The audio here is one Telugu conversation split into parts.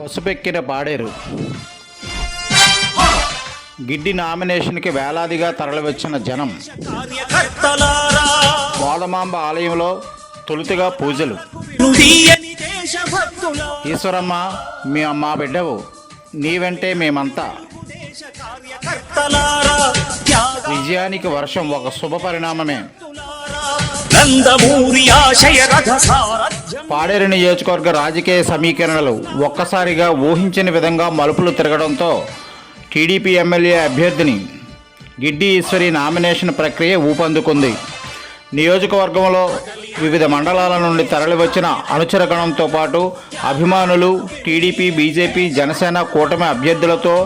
పసుపెక్కిన పాడేరు. గిడ్డి నామినేషన్కి వేలాదిగా తరలివచ్చిన జనం. వాదమాంబ ఆలయంలో తొలుతగా పూజలు. ఈశ్వరమ్మ మీ మా బిడ్డవు నీ వెంటే మేమంతా. విజయానికి వర్షం ఒక శుభ పరిణామమే. పాడేరు నియోజకవర్గ రాజకీయ సమీకరణలు ఒక్కసారిగా ఊహించని విధంగా మలుపులు తిరగడంతో టీడీపీ ఎమ్మెల్యే అభ్యర్థిని గిడ్డి ఈశ్వరి నామినేషన్ ప్రక్రియ ఊపందుకుంది. నియోజకవర్గంలో వివిధ మండలాల నుండి తరలివచ్చిన అనుచరగణంతో పాటు అభిమానులు టీడీపీ బీజేపీ జనసేన కూటమి అభ్యర్థులతో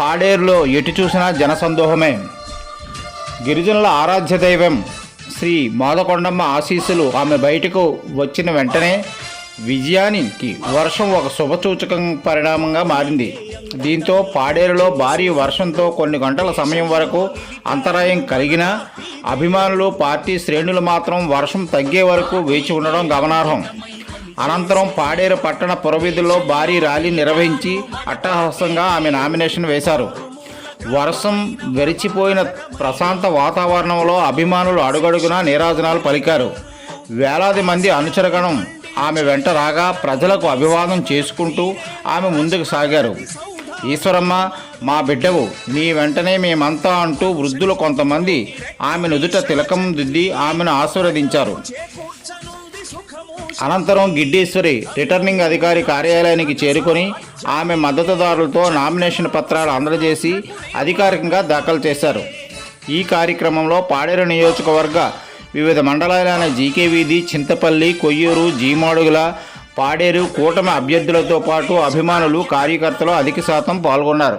పాడేరులో ఎటు చూసినా జనసందోహమే. గిరిజనుల ఆరాధ్య దైవం శ్రీ మాదకొండమ్మ ఆశీస్సులు ఆమె బయటకు వచ్చిన వెంటనే విజయానికి వర్షం ఒక శుభసూచకం పరిణామంగా మారింది. దీంతో పాడేరులో భారీ వర్షంతో కొన్ని గంటల సమయం వరకు అంతరాయం కలిగినా అభిమానులు పార్టీ శ్రేణులు మాత్రం వర్షం తగ్గే వరకు వేచి ఉండడం గమనార్హం. అనంతరం పాడేరు పట్టణ పురవీధుల్లో భారీ ర్యాలీ నిర్వహించి అట్టహాసంగా ఆమె నామినేషన్ వేశారు. వర్షం వెరిచిపోయిన ప్రశాంత వాతావరణంలో అభిమానులు అడుగడుగునా నీరాజనాలు పలికారు. వేలాది మంది అనుచరగణం ఆమె వెంట రాగా ప్రజలకు అభివాదం చేసుకుంటూ ఆమె ముందుకు సాగారు. ఈశ్వరమ్మ మా బిడ్డవు నీ వెంటనే మేమంతా అంటూ వృద్ధులు కొంతమంది ఆమె నుదుట తిలకం దిద్ది ఆమెను ఆశీర్వదించారు. అనంతరం గిడ్డేశ్వరి రిటర్నింగ్ అధికారి కార్యాలయానికి చేరుకొని ఆమె మద్దతుదారులతో నామినేషన్ పత్రాలు అందజేసి అధికారికంగా దాఖలు చేశారు. ఈ కార్యక్రమంలో పాడేరు నియోజకవర్గ వివిధ మండలాలైన జీకే వీధి చింతపల్లి కొయ్యూరు జీమాడుగుల పాడేరు కూటమి అభ్యర్థులతో పాటు అభిమానులు కార్యకర్తలు అధిక శాతం పాల్గొన్నారు.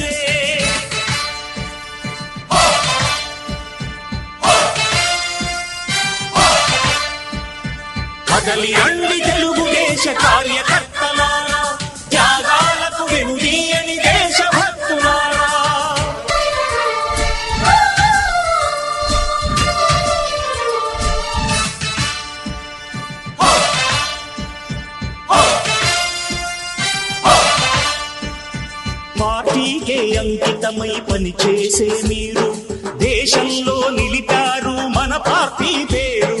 కదలి రండి తెలుగుదేశ కార్యకర్తల. త్యాగాలకు వెనుదీయని దేశభక్తులారా పార్టీకే అంకితమై పనిచేసే మీరు దేశంలో నిలిపారు మన పార్టీ పేరు.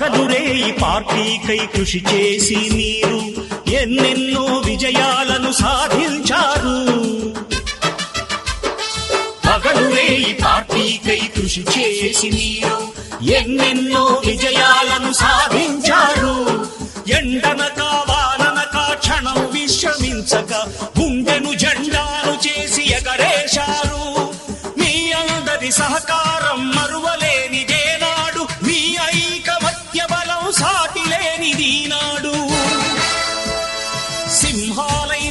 పగలురే ఈ పార్టీకై కృషి చేసి మీరు ఎన్నెన్నో విజయాలను సాధించారు. పగలురే ఈ పార్టీకై కృషి చేసి మీరు ఎన్నెన్నో విజయాలను సాధించారు. ఎండనక వాననక క్షణం విశ్రమించక గుండెను జెండాను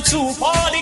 to party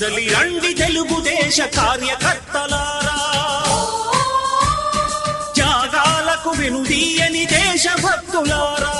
కదలి రండి తెలుగుదేశ కార్యకర్తలారా. త్యాగాలకు దేశ దేశభక్తులారా.